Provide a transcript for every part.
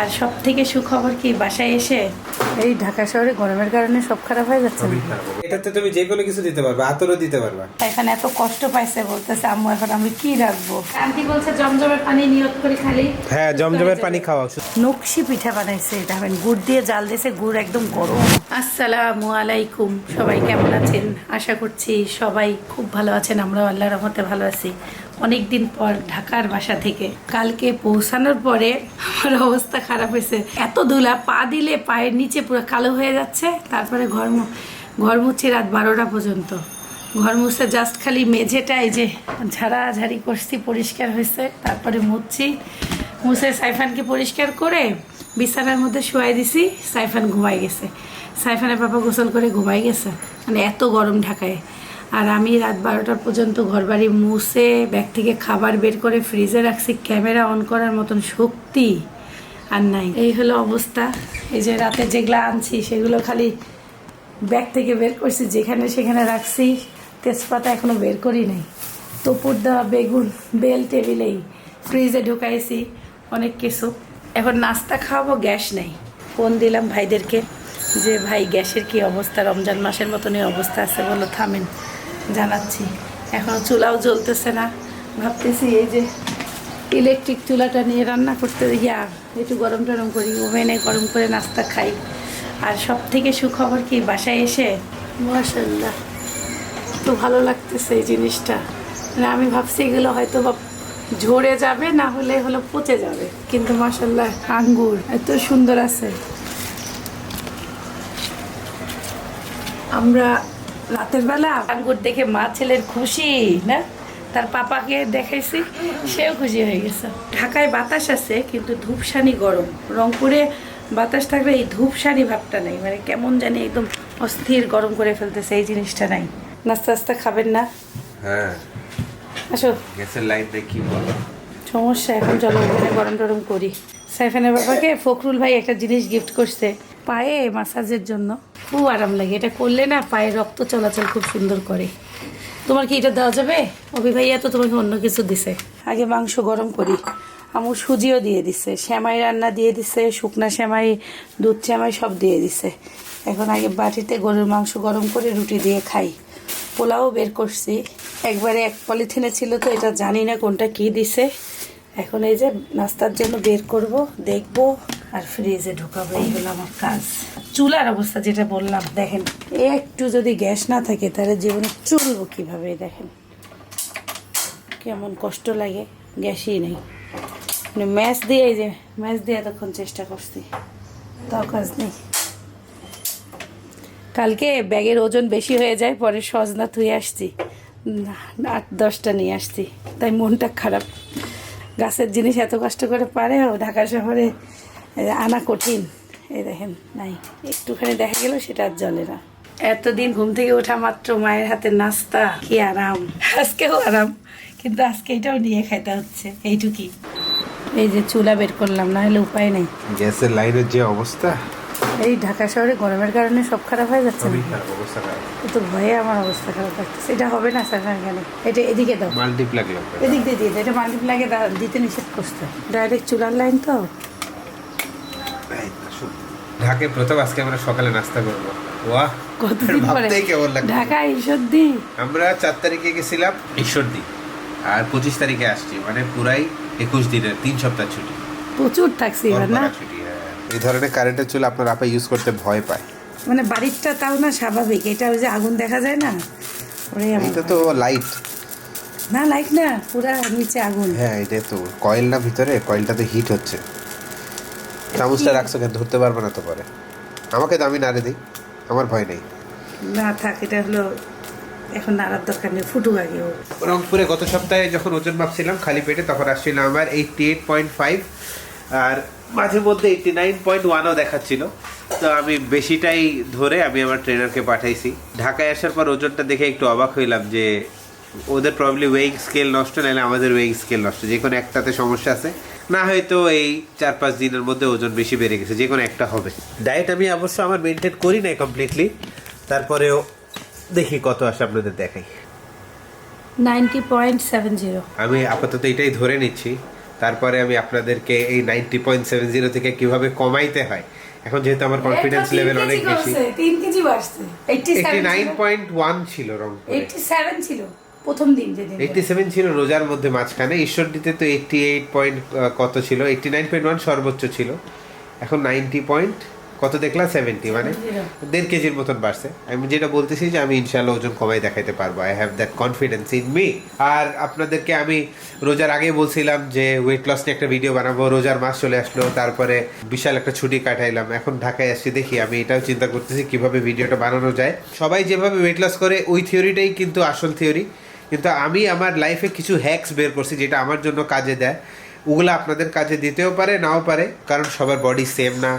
আর সব থেকে সুখবর কি বাসায় এসে? এই ঢাকা শহরে গরমের কারণে সব খারাপ হয়ে যাচ্ছে? এটাতে তুমি যে কোনো কিছু দিতে পারবে আতরও দিতে পারবে। এখানে এত কষ্ট পাইছে বলতেছে আম্মু এখন আমি কি রাখব? আন্টি বলছে জমজমের পানি নিয়ত করে খালি। হ্যাঁ জমজমের পানি খাওয়া উচিত। নকশি পিঠা বানাইছে এটা হবেন গুড় দিয়ে জাল দিয়েছে গুড় একদম গরম। আসসালামু আলাইকুম সবাই কেমন আছেন? আশা করছি সবাই খুব ভালো আছেন আমরাও আল্লাহর রহমতে ভালো আছি। অনেক দিন পর ঢাকার বাসা থেকে। কালকে পৌঁছানোর পরে আমার অবস্থা খারাপ হয়েছে। এত ধুলা, পা দিলে পায়ের নিচে পুরো কালো হয়ে যাচ্ছে, তারপরে ঘর ঘর মুছি রাত বারোটা পর্যন্ত। ঘর মুছে জাস্ট খালি মেঝেটা এই যে ঝাড়াঝাড়ি করছি, পরিষ্কার হয়েছে, তারপরে মুছছি। মুছে সাইফানকে পরিষ্কার করে বিছানার মধ্যে শুয়াই দিছি, সাইফান ঘুমাই গেছে। সাইফানের পাপা গোসল করে ঘুমাই গেছে। মানে এত গরম ঢাকায়। আর আমি রাত বারোটা পর্যন্ত ঘরবাড়ি মুছে ব্যাগ থেকে খাবার বের করে ফ্রিজে রাখছি ক্যামেরা অন করার মতন শক্তি আর নাই। এই হলো অবস্থা। এই যে রাতে যেগুলো আনছি, সেগুলো খালি ব্যাগ থেকে বের করছি, যেখানে সেখানে রাখছি। তেজপাতা এখনও বের করি নাই। তপুর দেওয়া বেগুন, বেল টেবিলেই ফ্রিজে ঢুকাইছি, অনেক কিছু। এখন নাস্তা খাওয়াবো, গ্যাস নেই। ফোন দিলাম ভাইদেরকে যে, ভাই, গ্যাসের কি অবস্থা? রমজান মাসের মতনই অবস্থা আছে, বলো, থামেন। জানাচ্ছি এখনও চুলাও জ্বলতেছে না। ভাবতেছি এই যে ইলেকট্রিক চুলাটা নিয়ে রান্না করতে ইয়া একটু গরম টরম করি, ওভেনে গরম করে নাস্তা খাই। আর সব থেকে সুখবর কি, বাসায় এসে? মাসাল্লাহ তো ভালো লাগতেছে এই জিনিসটা। মানে আমি ভাবছি এগুলো হয়তো বা ঝরে যাবে, না হলে হলো পচে যাবে। কিন্তু মাসাল্লাহ আঙ্গুর এত সুন্দর আছে। আমরা রাতের বেলা আঙ্গুর দেখে মা ছেলের খুশি না? তার পাপাকে দেখাইছি সেও খুশি হয়ে গেছে। ঢাকায় বাতাস আছে কিন্তু ধূপসানি গরম। রংপুরে বাতাস থাকলে এই ধূপসানি ভাবটা নেই। মানে কেমন জানি একদম অস্থির গরম করে ফেলতেছে এই জিনিসটা নাই। নাস্তা নাস্তা খাবেন না? হ্যাঁ। আসো। গ্যাসের লাইন দেখি বলো। সমস্যা এখন জল গরম টরম করি। সাইফানের বাবাকে ফখরুল ভাই একটা জিনিস গিফট করছে পায়ে মাসাজের জন্য। খুব আরাম লাগে। এটা করলে না পায়ে রক্ত চলাচল খুব সুন্দর করে। তোমার কি এটা দেওয়া যাবে? অভি ভাইয়া তো তোমাকে অন্য কিছু দিছে। আগে মাংস গরম করি। আমু সুজিও দিয়ে দিছে শ্যামাই রান্না দিয়ে দিছে, শুকনা শ্যামাই দুধ শ্যামাই সব দিয়ে দিছে। এখন আগে বাটিতে গরুর মাংস গরম করে রুটি দিয়ে খাই। পোলাও বের করছি। একবারে এক পলিথিনে ছিল তো, এটা জানি না কোনটা কি দিছে। এখন এই যে নাস্তার জন্য বের করব, দেখব, আর ফ্রিজে ঢুকাবো, এই হলো আমার কাজ। চুলার অবস্থা যেটা বললাম, দেখেন, একটু যদি গ্যাস না থাকে, তাহলে জীবনে চলবো কীভাবে দেখেন। কেমন কষ্ট লাগে, গ্যাসই নেই। মানে ম্যাচ দিয়ে, এই যে ম্যাচ দিয়ে এতক্ষণ চেষ্টা করছি, তাও কাজ নেই। কালকে ব্যাগের ওজন বেশি হয়ে যায়, পরে সজনা থুয়ে আসছি আট দশটা নিয়ে আসছি, তাই মনটা খারাপ। গাছের জিনিস এত কষ্ট করে পারে ঢাকা শহরে আনা কঠিন। এই দেখেন, নাই। একটুখানি দেখা গেল সেটা আর জলে না। এতদিন ঘুম থেকে ওঠা মাত্র মায়ের হাতে নাস্তা, কি আরাম। আজকেও আরাম, কিন্তু আজকে এটাও নিয়ে খাইতে হচ্ছে এইটুকি এই যে চুলা বের করলাম না হলে উপায় নেই। গ্যাসের লাইনের যে অবস্থা। এই ঢাকা শহরে গরমের কারণে সব খারাপ হয়ে যাচ্ছে তো ভয়ে আমার অবস্থা খারাপ লাগতেছে। এটা হবে না স্যার কেন এটা এদিকে দাও। মাল্টিপ্লাগ এদিক দিয়ে দিয়ে এটা মাল্টিপ্লাগে দিতে নিষেধ করছে। ডাইরেক্ট চুলার লাইন তো। ঢাকে প্রথম আজকে আমরা সকালে নাস্তা করব। ওয়াহ কতদিন পরে? ঢাকা ঈশ্বরদি। আমরা চার তারিখে গেছিলাম ঈশ্বরদী। আর পঁচিশ তারিখে আসছি। মানে পুরাই একুশ দিনের তিন সপ্তাহ ছুটি। প্রচুর থাকছে না ছুটি। এই ধরনের কারেন্টের চুল আপনার আপা ইউজ করতে ভয় পায়। মানে বাড়িরটা তাও না স্বাভাবিক এটা ওই যে আগুন দেখা যায় না? এটা তো লাইট না লাইট না পুরা নিচে আগুন। হ্যাঁ এটা তো কয়েল না ভিতরে কয়েলটাতে হিট হচ্ছে। চামচটা রাখছো কেন? ধরতে পারবে না তো পরে। আমাকে দামি নাড়ে দিই আমার ভয় নেই। না থাক এটা হলো এখন নাড়ার দরকার নেই ফুটুক আগে ও। রংপুরে গত সপ্তাহে যখন ওজন মাপছিলাম খালি পেটে তখন আসছিল আমার এইটটি এইট পয়েন্ট ফাইভ আর মাঝে মধ্যে এইটটি নাইন পয়েন্ট ওয়ানও দেখাচ্ছিল। তো আমি বেশিটাই ধরে আমি আমার ট্রেনারকে পাঠাইছি। ঢাকায় আসার পর ওজনটা দেখে একটু অবাক হইলাম যে ওদের প্রবলি ওয়েইং স্কেল নষ্ট নাহলে আমাদের ওয়েইং স্কেল নষ্ট। যে কোনো একটাতে সমস্যা আছে না হয়তো এই চার পাঁচ দিনের মধ্যে ওজন বেশি বেড়ে গেছে যে কোনো একটা হবে। ডায়েট আমি অবশ্য আমার মেনটেন করি নাই কমপ্লিটলি তারপরেও দেখি কত আসে আপনাদের দেখাই। নাইনটি পয়েন্ট সেভেন জিরো আমি আপাতত এটাই ধরে নিচ্ছি। তারপরে আমি আপনাদেরকে এই নাইনটি পয়েন্ট সেভেন জিরো থেকে কীভাবে কমাইতে হয়। এখন যেহেতু আমার কনফিডেন্স লেভেল অনেক বেশি। তিন কেজি বাড়ছে। Eighty eighty nine point one ছিল রং এইটটি সেভেন ছিল প্রথম দিন যেদিন। এইটটি সেভেন ছিল রোজার মধ্যে মাঝখানে ঈশ্বরদীতে তো এইটটি এইট পয়েন্ট কত ছিল? এইটটি নাইন পয়েন্ট ওয়ান সর্বোচ্চ ছিল। এখন নাইনটি পয়েন্ট কত দেখলাম সেভেন্টি মানে দেড় কেজির মতন বাড়ছে। আমি যেটা বলতেছি যে আমি ইনশাল্লাহ ওজন কমাই দেখাইতে পারব। I have that confidence in me আর আপনাদেরকে আমি রোজার আগে বলছিলাম যে ওয়েট লস নিয়ে একটা ভিডিও বানাবো। রোজার মাস চলে আসলো তারপরে বিশাল একটা ছুটি কাটাইলাম। এখন ঢাকায় আসছি দেখি আমি এটাও চিন্তা করতেছি কীভাবে ভিডিওটা বানানো যায়। সবাই যেভাবে ওয়েট লস করে ওই থিওরিটাই কিন্তু আসল থিওরি কিন্তু আমি আমার লাইফে কিছু হ্যাক্স বের করছি যেটা আমার জন্য কাজে দেয়। ওগুলো আপনাদের কাজে দিতেও পারে নাও পারে। কারণ সবার বডি সেম না।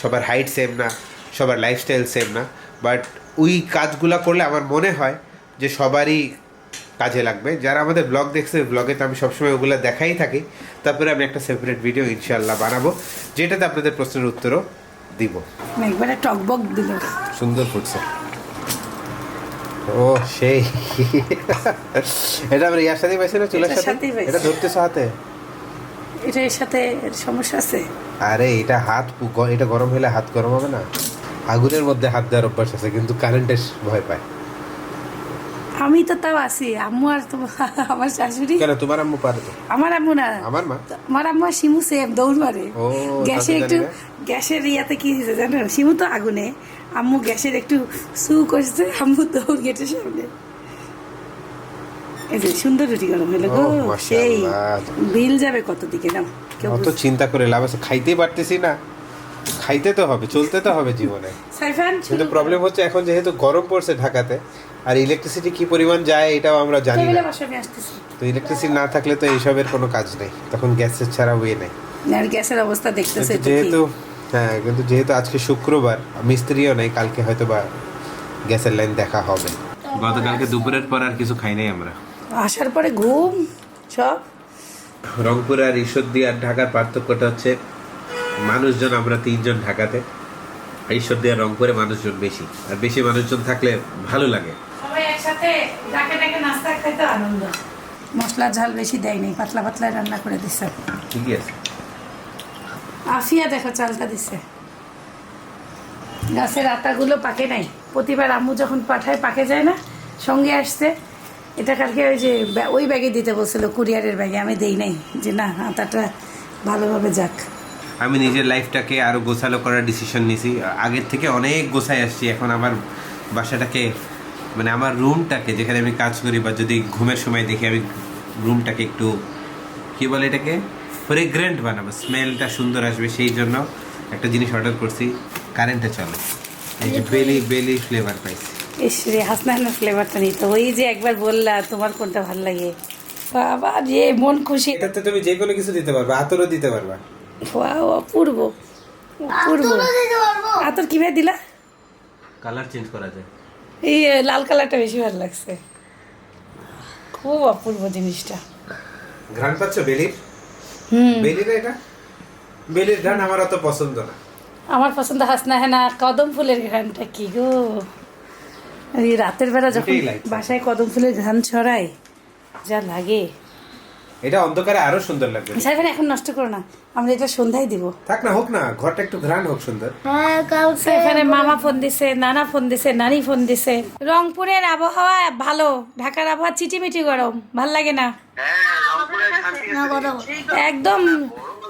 সবার হাইট সেম না সবার লাইফস্টাইল সেম না বাট ওই কাজগুলো করলে আমার মনে হয় যে সবারই কাজে লাগবে। যারা আমাদের ব্লগ দেখছে ব্লগে তো আমি সবসময় ওগুলো দেখাই থাকি তারপরে আমি একটা সেপারেট ভিডিও ইনশাল্লাহ বানাবো যেটাতে আপনাদের প্রশ্নের উত্তরও দিব। একবারে টকবক দিল। সুন্দর ফুটছে ও সেই। এটা আমরা ইয়ার সাথে পাইছি না চুলের সাথে এটা ধরতেছ হাতে? এটা এর সাথে সমস্যা আছে? আরে এটা হাত এটা গরম হলে হাত গরম হবে না? আগুনের মধ্যে হাত দেওয়ার অভ্যাস আছে কিন্তু কারেন্টের ভয় পায়। আমি তো তাও আছি আম্মু আর তো আমার শাশুড়ি। কেন তোমার আম্মু পারে তো? আমার আম্মু না। আমার মা? আমার আম্মু আর শিমু সেম দৌড় মারে। ও, গ্যাসে একটু গ্যাসের ইয়াতে কি হয়েছে জানো? শিমু তো আগুনে আম্মু গ্যাসের একটু সু করছে আম্মু দৌড় গেটের সামনে। এই যে সুন্দর রুটি গরম হলো গো। সেই বিল যাবে কত দিকে কেউ অত চিন্তা করে লাভ আছে খাইতেই পারতেছি না। খাইতে তো হবে চলতে তো হবে জীবনে। সাইফান কিন্তু প্রবলেম হচ্ছে এখন যেহেতু গরম পড়ছে ঢাকাতে আর ইলেকট্রিসিটি কি পরিমাণ যায় এটাও আমরা জানি না। তো ইলেকট্রিসিটি না থাকলে তো এইসবের কোনো কাজ নেই তখন গ্যাসের ছাড়া ওয়ে নেই। আর গ্যাসের অবস্থা দেখতেছে। যেহেতু হ্যাঁ কিন্তু যেহেতু আজকে শুক্রবার মিস্ত্রিও নেই কালকে হয়তো বা গ্যাসের লাইন দেখা হবে। গতকালকে দুপুরের পর আর কিছু খাই নাই আমরা। আসার পরে ঘুম সব। রংপুর আর ঈশ্বরদী আর ঢাকার পার্থক্যটা হচ্ছে মানুষজন আমরা তিনজন ঢাকাতে। ঈশ্বরদী আর রংপুরে মানুষজন বেশি। আর বেশি মানুষজন থাকলে ভালো লাগে। সবাই একসাথে ডাকে ডাকে নাস্তা খাইতে আনন্দ। মশলা ঝাল বেশি দেয়নি পাতলা পাতলা রান্না করে দিছে। ঠিকই আছে। আফিয়া দেখো চালটা দিছে। গাছের আটাগুলো পাকে নাই। প্রতিবার আম্মু যখন পাঠায় পাকে যায় না সঙ্গে আসছে। এটা কালকে ওই যে ওই ব্যাগে দিতে বলছিল কুরিয়ারের ব্যাগে। আমি দেই নাই যে না আটাটা ভালোভাবে যাক। আমি নিজের লাইফটাকে আরও গোছালো করার ডিসিশন নিছি আগের থেকে অনেক গোছায় আসছি এখন আমার বাসাটাকে মানে আমার রুমটাকে যেখানে আমি কাজ করি বা যদি ঘুমের সময় দেখি আমি রুমটাকে একটু কি বলে এটাকে? ফ্রেগ্রেন্ট বানাবো। স্মেলটা সুন্দর আসবে সেই জন্য একটা জিনিস অর্ডার করছি। কারেন্টে চলে। এই যে বেলি বেলি ফ্লেভার পাইছি। ফ্লেভারটা নিত। ওই যে একবার বললা তোমার কোনটা ভালো লাগে? বাবা যে মন খুশি। এটাতে তুমি যে কোনো কিছু দিতে পারবে আতরও দিতে পারবা। ওয়াও অপূর্ব অপূর্ব। আতর কীভাবে দিলা? কালার চেঞ্জ করা যায়। এই লাল কালারটা বেশি ভালো লাগছে। খুব অপূর্ব জিনিসটা। ঘ্রাণ পাচ্ছ বেলির? হুম। বেলির এটা? বেলির ঘ্রাণ আমার অত পছন্দ না। আমার পছন্দ হাসনা হেনা কদম ফুলের ঘ্রাণটা কি গো? রাতের বেলা যখন বাসায় কদম ফুলের ঘ্রাণ ছড়ায় যা লাগে। এটা অন্ধকারে আরও সুন্দর লাগবে। সাইফান এখন নষ্ট করো না আমরা এটা সন্ধ্যায় দিব। থাক না হোক না ঘরটা একটু ঘ্রাণ হোক সুন্দর। এখানে মামা ফোন দিছে নানা ফোন দিছে নানি ফোন দিছে। রংপুরের আবহাওয়া ভালো ঢাকার আবহাওয়া চিটিমিটি গরম ভালো লাগে না। একদম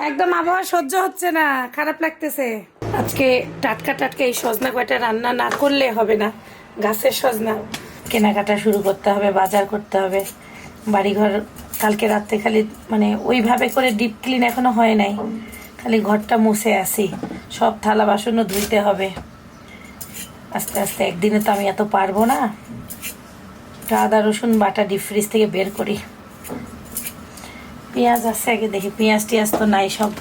একদম আবহাওয়া সহ্য হচ্ছে না খারাপ লাগতেছে। আজকে টাটকা টাটকা এই সজনা কয়টা রান্না না করলে হবে না। গাছের সজনা কেনাকাটা শুরু করতে হবে, বাজার করতে হবে। বাড়িঘর কালকে রাত্রে খালি মানে ওইভাবে করে ডিপ ক্লিন এখনও হয় নাই। খালি ঘরটা মুছে আসি সব থালা বাসনও ধুইতে হবে। আস্তে আস্তে একদিনে তো আমি এত পারব না। আদা, রসুন, বাটা ডিপ ফ্রিজ থেকে বের করি। পেঁয়াজ আছে আগে দেখি, পেঁয়াজ টিয়াজ তো নাই সব।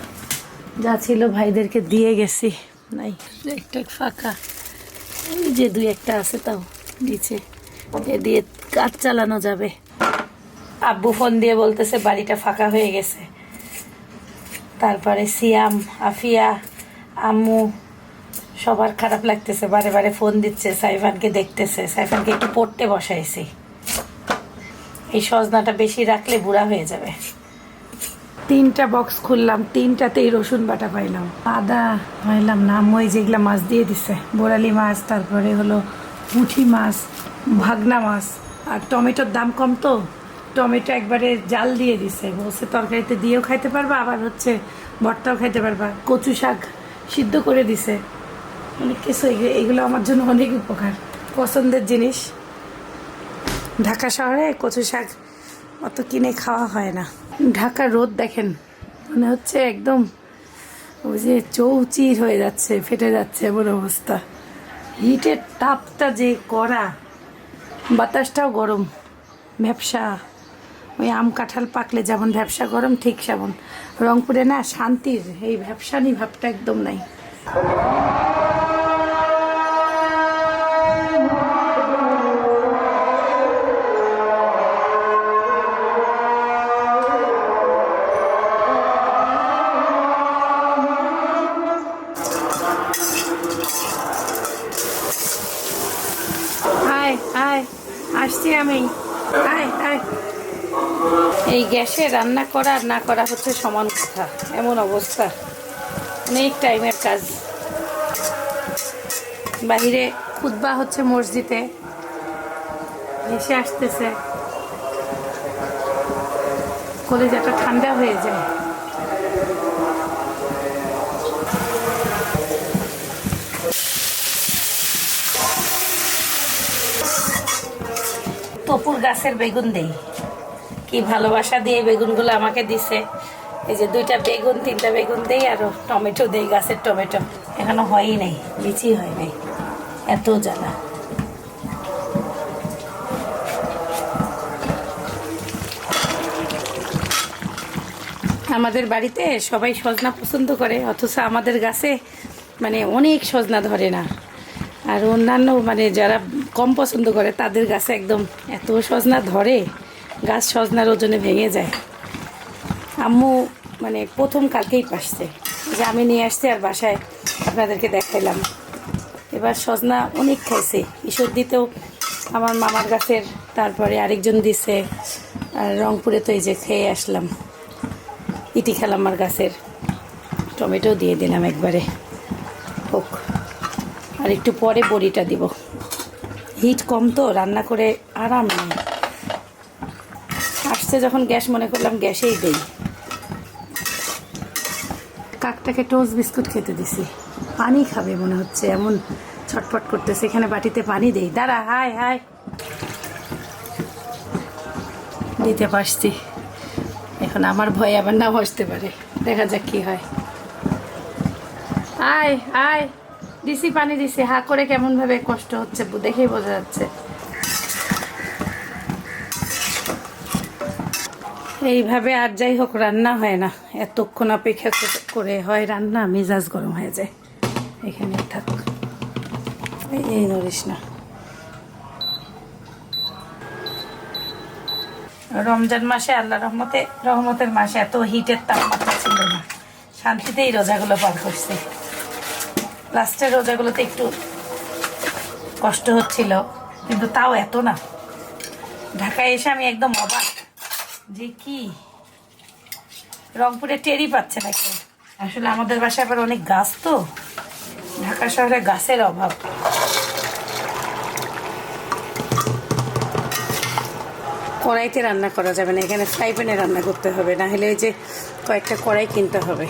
যা ছিল ভাইদেরকে দিয়ে গেছি। নাই ফাঁকা। যে দুই একটা আছে তাও নিচে। এ দিয়ে কাজ চালানো যাবে। আব্বু ফোন দিয়ে বলতেছে, বাড়িটা ফাঁকা হয়ে গেছে। তারপরে সিয়াম, আফিয়া, আম্মু, সবার খারাপ লাগতেছে। বারে বারে ফোন দিচ্ছে, সাইফানকে দেখতেছে। সাইফানকে একটু পড়তে বসাইছি। এই সজনাটা বেশি রাখলে বুড়া হয়ে যাবে। তিনটা বক্স খুললাম, তিনটাতেই রসুন বাটা পাইলাম। আদা পাইলাম না, মই যেগুলা মাছ দিয়ে দিছে বোরালি মাছ, তারপরে হলো পুঁঠি মাছ, ভাগনা মাছ, আর টমেটোর দাম কম তো, টমেটো একবারে জাল দিয়ে দিছে, বলছে তরকারিতে দিয়েও খাইতে পারবা, আবার হচ্ছে ভর্তাও খাইতে পারবা। কচু শাক সিদ্ধ করে দিছে। অনেক কিছু এগুলো- আমার জন্য অনেক উপকার, পছন্দের জিনিস। ঢাকা শহরে কচু শাক অত কিনে খাওয়া হয় না। ঢাকার রোদ দেখেন। মনে হচ্ছে একদম ওই যে চৌচির হয়ে যাচ্ছে, ফেটে যাচ্ছে এমন অবস্থা। হিটের তাপটা যে করা বাতাসটাও গরম। ব্যবসা ওই আম কাঁঠাল পাকলে যেমন ব্যবসা গরম, ঠিক সেমন। রংপুরে না শান্তির, এই ব্যবসানি ভাবটা একদম নাই। আমি আয় আয়। এই গ্যাসে রান্না করা আর না করা হচ্ছে সমান কথা, এমন অবস্থা। অনেক টাইমের কাজ। বাহিরে খুতবা হচ্ছে মসজিদে। এসে আসতেছে। কলেজাটা ঠান্ডা হয়ে যায়। তপুর গাছের বেগুন দেই। কি ভালোবাসা দিয়ে বেগুনগুলো আমাকে দিছে। এই যে দুইটা বেগুন, তিনটা বেগুন দেই আর টমেটো দেই, গাছের টমেটো। এখনও হয়ই নাই, লিচি হয় নাই। এত জ্বালা। আমাদের বাড়িতে সবাই সজনা পছন্দ করে, অথচ আমাদের গাছে মানে অনেক সজনা ধরে না। আর অন্যান্য মানে যারা কম পছন্দ করে, তাদের গাছে একদম এত সজনা ধরে, গাছ সজনার ওজনে ভেঙে যায়। আম্মু মানে প্রথম কালকেই পাসছে। যে আমি নিয়ে আসছি আর বাসায় আপনাদেরকে দেখাইলাম। এবার সজনা অনেক খাইছে। ঈশ্বর দিতেও আমার মামার গাছের, তারপরে আরেকজন দিছে। আর রংপুরে তো এই যে খেয়ে আসলাম। ইটি খেলাম আমার গাছের। টমেটো দিয়ে দিলাম একবারে। হোক। আর একটু পরে বড়িটা দিব। হিট কম তো, রান্না করে আরাম নেই। আসছে যখন গ্যাস, মনে করলাম গ্যাসেই দেই। কাকটাকে টোস্ট বিস্কুট খেতে দিছি। পানি খাবে মনে হচ্ছে, এমন ছটফট করতেছে। এখানে বাটিতে পানি দেই। দাঁড়া, হাই হাই। দিতে পারছি। এখন আমার ভয় আবার না বসতে পারে। দেখা যাক কি হয়। আয় আয়। দিছি, পানি দিছি। হা করে কেমন ভাবে কষ্ট হচ্ছে দেখেই বোঝা যাচ্ছে। এইভাবে আর যাই হোক, রান্না হয় না। এতক্ষণ অপেক্ষা করে- হয় রান্না, মেজাজ গরম হয়ে যায়। এখানে থাক। এই নড়িস না। রমজান মাসে আল্লাহ রহমতে রহমতের মাসে এত হিটের তাপমাত্রা ছিল না। শান্তিতেই রোজাগুলো পার করছে। লাস্টের রোজাগুলোতে একটু কষ্ট হচ্ছিল, কিন্তু তাও এত না। ঢাকায় এসে আমি একদম অবাক যে কি? রংপুরে টেরি পাচ্ছে না আসলে আমাদের বাসায় আবার অনেক গাছ তো। ঢাকা শহরে গাছের অভাব। কড়াইতে রান্না করা যাবে না, এখানে ফ্রাই প্যানে রান্না করতে হবে, না হলে ওই যে কয়েকটা কড়াই কিনতে হবে।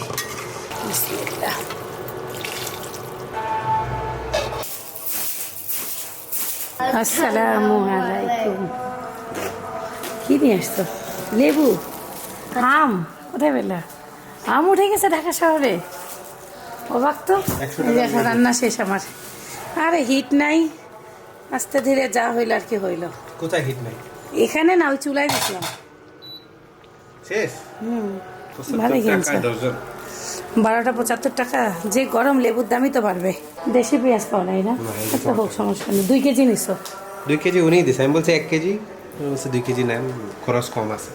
আসসালামু আলাইকুম। কি নিয়ে আসতো লেবু? আম? কোথায় পেলা? আম উঠে গেছে ঢাকা শহরে। অবাক তো? এখন রান্না শেষ আমার। আরে হিট নাই। আস্তে ধীরে যা হইল আর কি হইল। কোথায় হিট নাই? এখানে না ওই চুলাই দিছিলাম শেষ? হুম। কিনছো। ডজন বারোটা পঁচাত্তর টাকা যে গরম লেবুর দামই তো বাড়বে। দেশি পেঁয়াজ পাওয়া যায় না? এই আচ্ছা হোক সমস্যা নেই। দুই কেজি নিছো? দুই কেজি উনি দিছে। আমি বলছি এক কেজি বলছে দুই কেজি নেন খরচ কম আছে।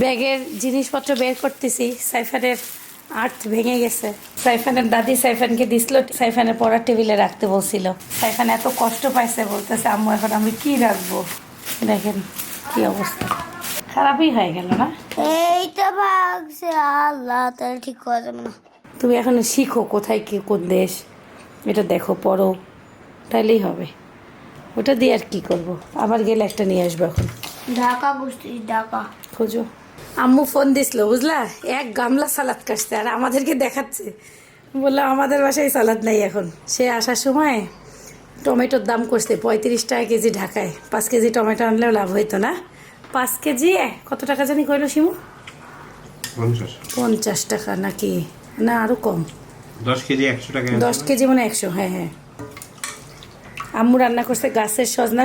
ব্যাগের জিনিসপত্র বের করতেছি সাইফানের আর্ট ভেঙে গেছে। সাইফানের দাদি সাইফানকে দিছিল সাইফানের পড়ার টেবিলে রাখতে বলছিল। সাইফান এত কষ্ট পাইছে বলতেছে আম্মু এখন আমি কি রাখব? দেখেন কি অবস্থা। খারাপই হয়ে গেল না? এইটা ভাগছে আল্লাহ তাহলে ঠিক করা যাবে না। তুমি এখন শিখো কোথায় কী কোন দেশ? এটা দেখো পড়ো। তাইলেই হবে। ওটা দিয়ে আর কি করব? আবার গেলে একটা নিয়ে আসব এখন। ঢাকা বসছি ঢাকা। খোঁজো। আম্মু ফোন দিছিল বুঝলা? এক গামলা সালাদ কাটছে আর আমাদেরকে দেখাচ্ছে। বলল আমাদের বাসায় সালাদ নাই এখন। সে আসার সময় টমেটোর দাম করছে পঁয়ত্রিশ টাকা কেজি ঢাকায়। পাঁচ কেজি টমেটো আনলেও লাভ হইতো না। পাঁচ কেজি কত টাকা জানি কইলো শিমু? পঞ্চাশ। পঞ্চাশ টাকা নাকি? না আরও কম। দশ কেজি একশো টাকা দশ কেজি মানে একশো হ্যাঁ হ্যাঁ। আম্মু রান্না করছে গাছের সজনা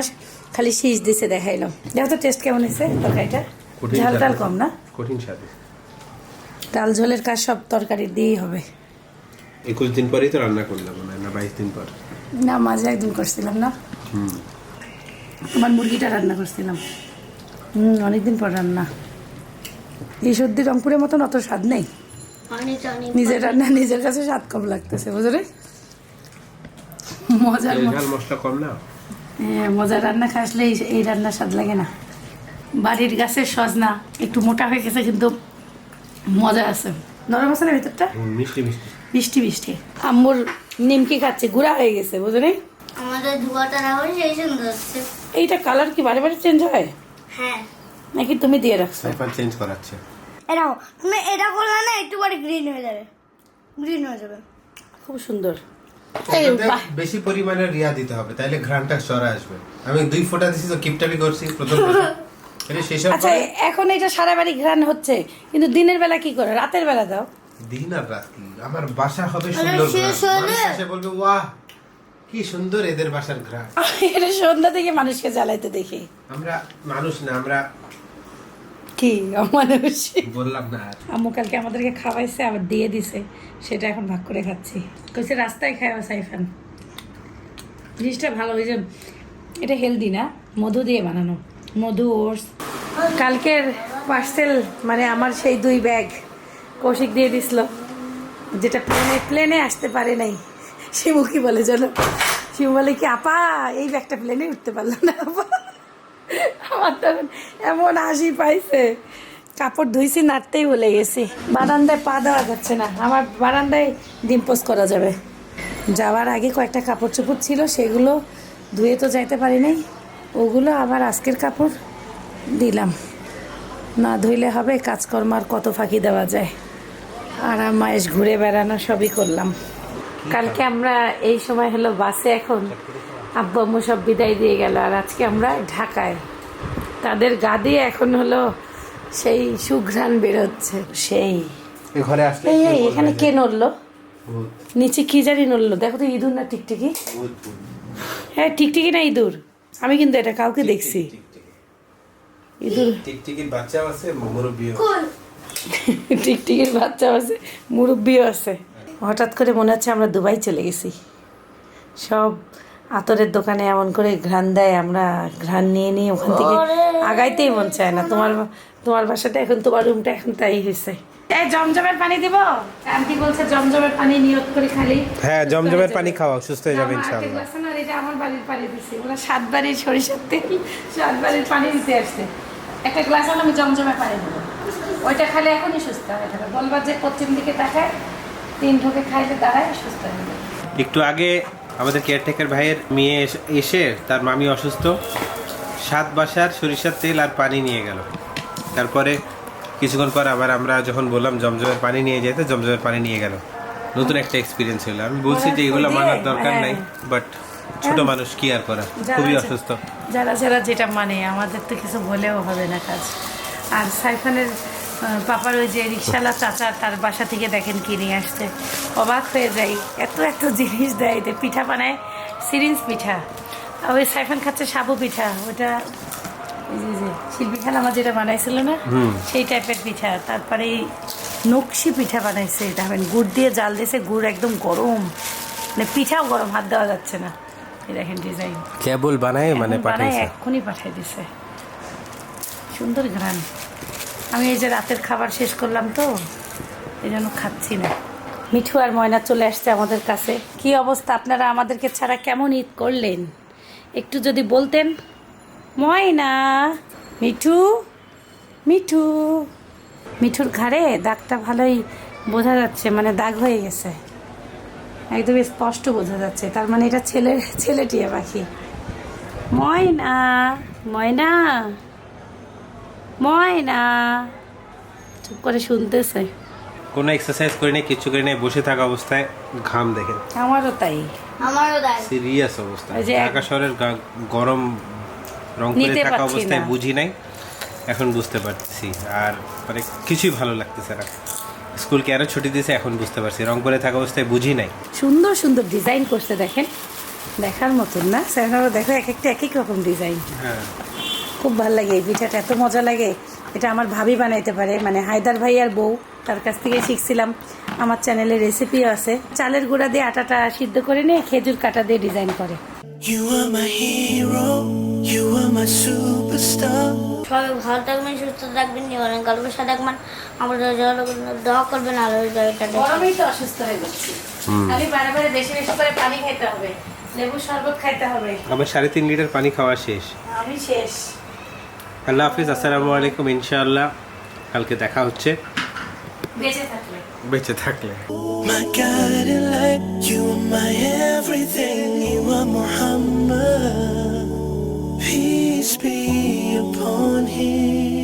খালি শীষ দিছে দেখাইলাম দেখো তো টেস্ট কেমন হয়েছে তরকারিটা? ঝাল টাল কম না? কঠিন স্বাদ ডাল ঝোলের কাজ সব তরকারি দিয়েই হবে। একুশ দিন পরেই তো রান্না করলাম না বাইশ দিন পর? না মাঝে একদিন করছিলাম না। হুম। আমার মুরগিটা রান্না করছিলাম। হুম অনেকদিন পর রান্না। এই সর্দি রংপুরের মতন অত স্বাদ নেই। নিজের রান্না নিজের কাছে স্বাদ কম লাগতেছে বুঝলে? মজার মশলা কম না? হ্যাঁ, মজার রান্না খাসলে এই রান্নার স্বাদ লাগে না। বাড়ির গাছের সজনা একটু মোটা হয়ে গেছে কিন্তু মজা আছে। নরম আছে না ভিতরটা? মিষ্টি মিষ্টি। বৃষ্টি বৃষ্টি আম্মুর নিমকি খাচ্ছে গুঁড়া হয়ে গেছে বুঝলি? আমাদের ধোয়াটা রাখো সেই সুন্দর হচ্ছে। এইটা কালার কি বারে বারে চেঞ্জ হয়? হ্যাঁ। নাকি তুমি দিয়ে রাখছো? সাইফার চেঞ্জ করাচ্ছে। এরাও তুমি এটা করলে না একটু পরে গ্রিন হয়ে যাবে। গ্রিন হয়ে যাবে। খুব সুন্দর। বেশি পরিমাণে রিয়া দিতে হবে তাইলে ঘ্রাণটা সরা আসবে। আমি দুই ফোঁটা দিছি তো করছি প্রথম আচ্ছা এখন এটা সারা বাড়ি ঘ্রাণ হচ্ছে কিন্তু দিনের বেলা কি করে? রাতের বেলা দাও। দিন আর রাত কি আমার বাসা হবে সুন্দর শেষ মানুষ বলবে বাহ কি সুন্দর এদের বাসার ঘ্রাণ। এটা সন্ধ্যা থেকে মানুষকে জ্বালাইতে দেখি। আমরা মানুষ না আমরা কি? অমানুষ বললাম না আম্মু কালকে আমাদেরকে খাওয়াইছে আবার দিয়ে দিছে। সেটা এখন ভাগ করে খাচ্ছি। কইছে রাস্তায় খাওয়া সাইফান। জিনিসটা ভালো হয়েছে। এটা হেলদি না মধু দিয়ে বানানো। মধু ওটস। কালকের পার্সেল মানে আমার সেই দুই ব্যাগ কৌশিক দিয়ে দিছিল। যেটা প্লেনে প্লেনে আসতে পারে নাই। শিমু কি বলে জানো? শিমু বলে কি আপা এই ব্যাগটা প্লেনে উঠতে পারলাম না আপা। আমার তখন এমন হাসি পাইছে। কাপড় ধুইছি নাড়তেই বলে গেছি। বারান্দায় পা দেওয়া যাচ্ছে না। আমার বারান্দায় ডিম্পোজ করা যাবে। যাওয়ার আগে কয়েকটা কাপড় চোপড় ছিল সেগুলো ধুয়ে তো যাইতে পারি নাই। ওগুলো আবার আজকের কাপড় দিলাম। না ধুইলে হবে কাজকর্ম আর কত ফাঁকি দেওয়া যায়। আরাম মায়েশ ঘুরে বেড়ানো সবই করলাম। কালকে আমরা এই সময় হলো বাসে এখন। আব্বু আম্মু সব বিদায় দিয়ে গেল। আর আজকে আমরা ঢাকায়। তাদের গা দিয়ে এখন হলো সেই সুঘ্রাণ বেরোচ্ছে। সেই। ঘরে আসলে এই এখানে কে নড়লো? নিচে কি জানি নড়লো? দেখো তো ইঁদুর না টিকটিকি। হ্যাঁ টিকটিকি না ইঁদুর? আমি কিন্তু এটা কাউকে দেখছি। ইঁদুর। টিকটিকির বাচ্চাও আছে মুরব্বিও। টিকটিকির বাচ্চা আছে মুরব্বিও আছে। হঠাৎ করে মনে হচ্ছে আমরা দুবাই চলে গেছি। সব আতরের দোকানে এমন করে ঘ্রাণ দেয় আমরা ঘ্রাণ নিয়ে নিয়ে ওখান থেকে আগাইতেই মন চায় না। তোমার তোমার বাসাটা এখন তোমার রুমটা এখন তাই হয়েছে এই জমজমের পানি দিব? আন্টি বলছে জমজমের পানি নিয়ত করে খালি। হ্যাঁ জমজমের পানি খাওয়া সুস্থ হয়ে যাবে আমার ইনশাআল্লাহ। glass এটা আমার বাড়ির পানি দিছি। ওরা সাত বাড়ির সরিষার তেল সাত বাড়ির পানি দিতে আসছে। একটা গ্লাস হলে আমি জমজমে পানি দেবো। ওইটা খালে এখনই সুস্থ হয়ে যাবে বলবার যে পশ্চিম দিকে তাকায় তিন ঢোকে খাইলে দাঁড়ায় সুস্থ হয়ে যাবে। একটু আগে আমাদের কেয়ারটেকার ভাইয়ের মেয়ে এস- তার মামি অসুস্থ। সাত বাসার সরিষার তেল আর পানি নিয়ে গেল। তারপরে কিছুক্ষণ পর আবার আমরা যখন বললাম জমজমের পানি নিয়ে যেতে জমজমের পানি নিয়ে গেল। নতুন একটা এক্সপিরিয়েন্স হলো। আমি বলছি যে এগুলো মানার দরকার নাই বাট ছোট মানুষ কি আর করা? খুবই অসুস্থ। যারা যারা যেটা মানে আমাদের তো কিছু বলেও হবে না কাজ। আর সাইফানের পাপার ওই যে রিক্সালা চাচা তার বাসা থেকে দেখেন কি নিয়ে আসছে। অবাক হয়ে যাই। এত এত জিনিস দেয় এতে পিঠা বানায় সিরিঞ্জ পিঠা। আর ওই সাইফান খাচ্ছে সাবু পিঠা। ওটা যে- যে শিল্পী খান আমার যেটা বানাইছিল না সেই টাইপের পিঠা। তারপরে নকশি পিঠা বানাইছে এটা। হবেন গুড় দিয়ে জাল দিয়েছে গুড় একদম গরম। মানে পিঠাও গরম হাত দেওয়া যাচ্ছে না। দেখেন ডিজাইন। কেবল বানায় মানে বানায় এক্ষুনি পাঠিয়ে দিছে। সুন্দর ঘ্রাণ। আমি এই যে রাতের খাবার শেষ করলাম তো, এই জন্য খাচ্ছি না। মিঠু আর ময়না চলে আসছে আমাদের কাছে। কি অবস্থা? আপনারা আমাদেরকে ছাড়া কেমন ঈদ করলেন? একটু যদি বলতেন। ময়না, মিঠু মিঠু। মিঠুর ঘাড়ে দাগটা ভালোই বোঝা যাচ্ছে মানে দাগ হয়ে গেছে। একদম স্পষ্ট বোঝা যাচ্ছে, তার মানে এটা ছেলে ছেলে টিয়া পাখি। ময়না ময়না। ময়না। চুপ করে শুনতেছে। কোনো এক্সারসাইজ করি নাই কিছু করি নাই বসে থাকা অবস্থায় ঘাম দেখেন আমারও তাই। আমারও তাই। সিরিয়াস অবস্থা। ঢাকা শহরের গরম রংপুরে নিতে থাকা অবস্থায় বুঝি নাই। এখন বুঝতে পারছি। আর মানে কিছুই ভালো লাগতেছে না। স্কুল কেন ছুটি দিয়েছে? এখন বুঝতে পারছি। রংপুরে থাকা অবস্থায় বুঝি নাই। সুন্দর সুন্দর ডিজাইন করছে দেখেন। দেখার মতন না? স্যারেরা দেখো এক একটা এক এক রকম ডিজাইন হ্যাঁ। খুব ভালো লাগে এই পিঠাটা এত মজা লাগে। এটা আমার ভাবি বানাইতে পারে মানে হায়দার ভাই আর বউ তার কাছ থেকে শিখছিলাম। আমার চ্যানেলে রেসিপিও আছে। চালের গুঁড়া দিয়ে আটাটা সিদ্ধ করে নিয়ে খেজুর কাটা দিয়ে ডিজাইন করে. সবাই ভালো থাকবেন সুস্থ থাকবেন নিবারণ গল্পের সাথে থাকবেন। আমাদের দোয়া করবেন আলো জয়টা গরমেই তো অসুস্থ হয়ে যাচ্ছি। খালি বারে বারে বেশি বেশি করে পানি খাইতে হবে। লেবু শরবত খাইতে হবে। আমার সাড়ে তিন লিটার পানি খাওয়া শেষ। আমি শেষ। আল্লাহ হাফিজ আসসালামু আলাইকুম ইনশাআল্লাহ কালকে দেখা হচ্ছে বেঁচে থাকলে বেঁচে থাকলে My guiding light, you are my everything, you are Muhammad. Peace be upon him.